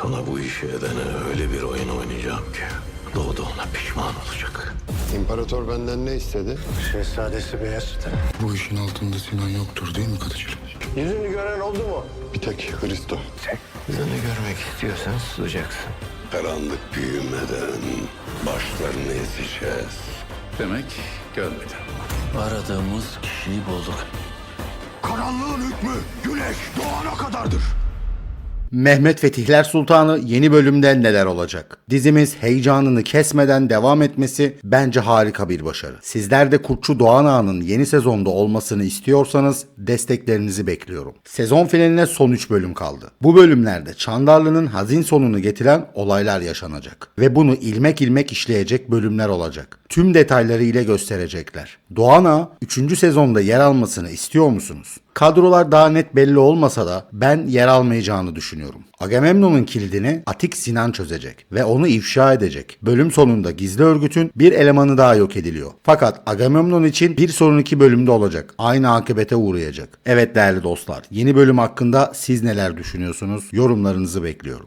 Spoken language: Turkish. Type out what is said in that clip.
Sana bu işi edene öyle bir oyun oynayacağım ki doğduğuna pişman olacak. İmparator benden ne istedi? Şehzadesi Beyazıt'ın. Bu işin altında Sinan yoktur değil mi Kadıcığım? Yüzünü gören oldu mu? Bir tek Hristo. Yüzünü görmek istiyorsan susacaksın. Karanlık büyümeden başlarını ezeceğiz. Demek görmedim. Aradığımız kişiyi bulduk. Karanlığın hükmü güneş doğana kadardır. Mehmet Fetihler Sultanı yeni bölümde neler olacak? Dizimiz heyecanını kesmeden devam etmesi bence harika bir başarı. Sizler de Kurtçu Doğan Ağa'nın yeni sezonda olmasını istiyorsanız desteklerinizi bekliyorum. Sezon finaline son 3 bölüm kaldı. Bu bölümlerde Çandarlı'nın hazin sonunu getiren olaylar yaşanacak. Ve bunu ilmek ilmek işleyecek bölümler olacak. Tüm detayları ile gösterecekler. Doğan Ağa 3. sezonda yer almasını istiyor musunuz? Kadrolar daha net belli olmasa da ben yer almayacağını düşünüyorum. Agamemnon'un kilidini Atik Sinan çözecek ve onu ifşa edecek. Bölüm sonunda gizli örgütün bir elemanı daha yok ediliyor. Fakat Agamemnon için bir sonraki bölümde olacak. Aynı akıbete uğrayacak. Evet değerli dostlar, yeni bölüm hakkında siz neler düşünüyorsunuz? Yorumlarınızı bekliyorum.